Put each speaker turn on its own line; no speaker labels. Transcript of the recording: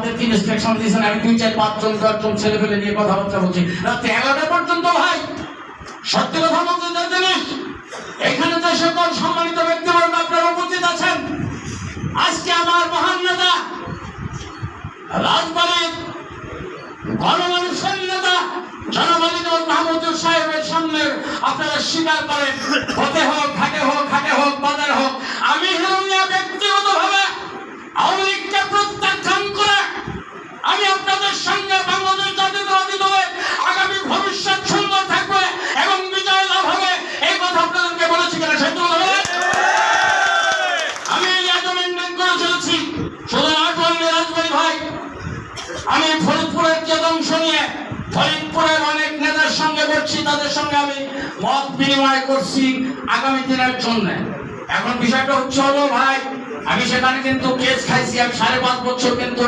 আমাদেরকে ইনস্ট্রাকশন দিয়েছেন, আমি দুই চার পাঁচজন দশজন ছেলে পেলে নিয়ে কথাবার্তা বলছি। রাত্রে এগারোটা পর্যন্ত ভাই সত্যি কথা বলতে জিনিস, এখানে যে সকল সম্মানিত ব্যক্তিবর্গ আপনারা উপস্থিত আছেন। আজকে আমার মহান নেতা, রাজবাড়ির গণমানুষের নেতা, জনমালিক মাহমুদুর সাহেবের সামনে আপনারা স্বীকার করেন হতে হোক, ঘাটে হোক ফরিদপুরের অনেক নেতার সঙ্গে বলছি, তাদের সঙ্গে আমি মত বিনিময় করছি আগামী দিনের জন্য। এখন বিষয়টা হচ্ছে হলো, ভাই, আমি সেখানে কিন্তু কেস খাইছি, আমি সাড়ে পাঁচ বছর কিন্তু